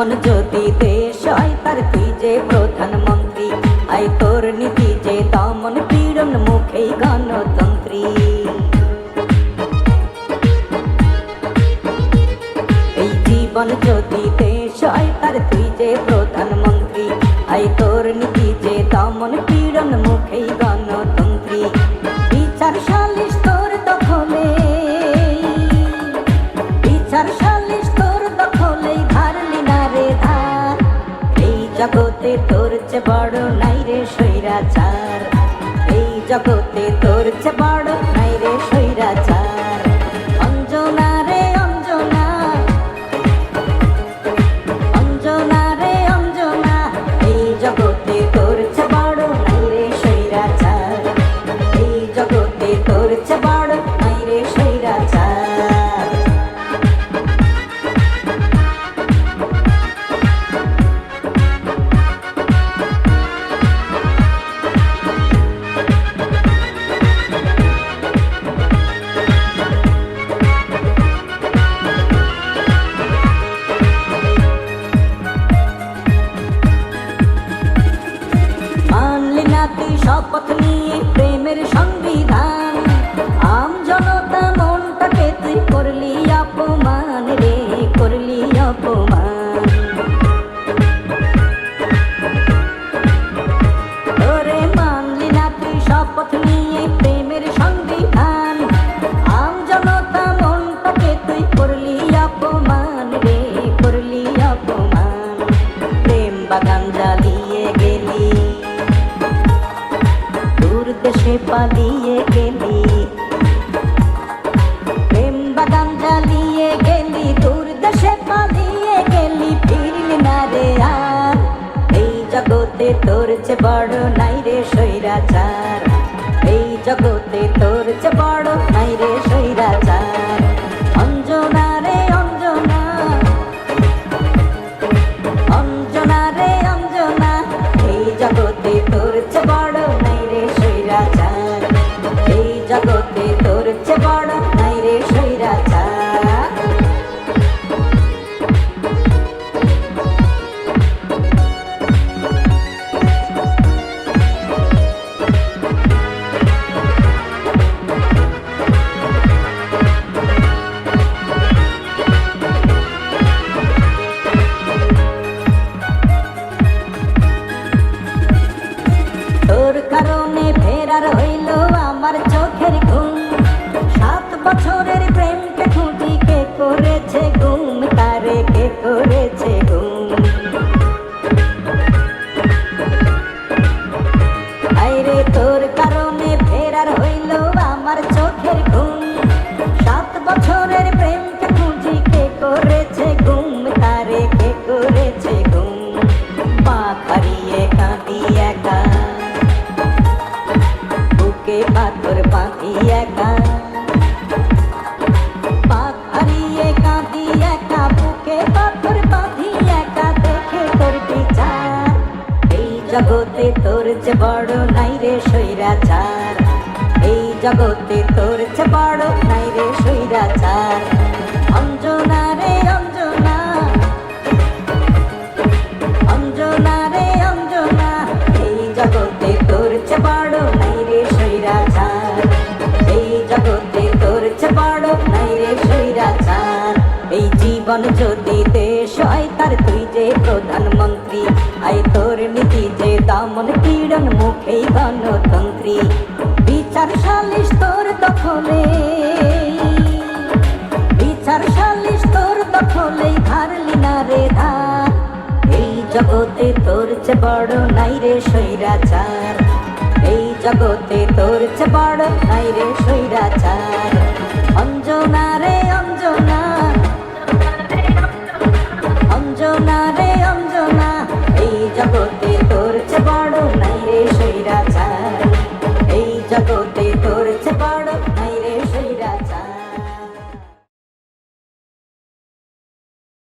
জীবন যদি দেশ হয়, তার তুই যে প্রধানমন্ত্রী? আই তোর নীতি যে দমন পীড়ন মুখেই গণতন্ত্রী। এই জীবন যদি দেশ হয়, তার তুই যে প্রধানমন্ত্রী? আই তোর নীতি যে দমন পীড়ন মুখেই গণতন্ত্রী। জগতে তোর চে বড় নাই রে সৈরাচার এই জগতে তোর চে বড় তুই করলি জগতে তোর চে বড় নাই রে সৈরাচার এই জগতে তোর চে বড় নাই রে সৈরাচার ফেরার হইল আমার চোখের ঘুম। সাত বছরের জগতে তোর চে বড় নাই রে সৈরাচার এই জগতে তোর চে বড় নাই রে সৈরাচার অঞ্জনা রে অঞ্জনা অঞ্জনা রে অঞ্জনা, এই জগতে তোর চে বড় জীবন যদি দেশ হয়, তার তুই যে প্রধানমন্ত্রী। আই তোর নীতি যে দমন পীড়ন মুখেই গণতন্ত্রী। বিচার সালিশ তোর দখলে। বিচার সালিশ তোর দখলেই ধারলি না রে ধার। এই জগতে তোর চে বড় নাই রে সৈরাচার এই জগতে তোর চে বড় নাই রে সৈরাচার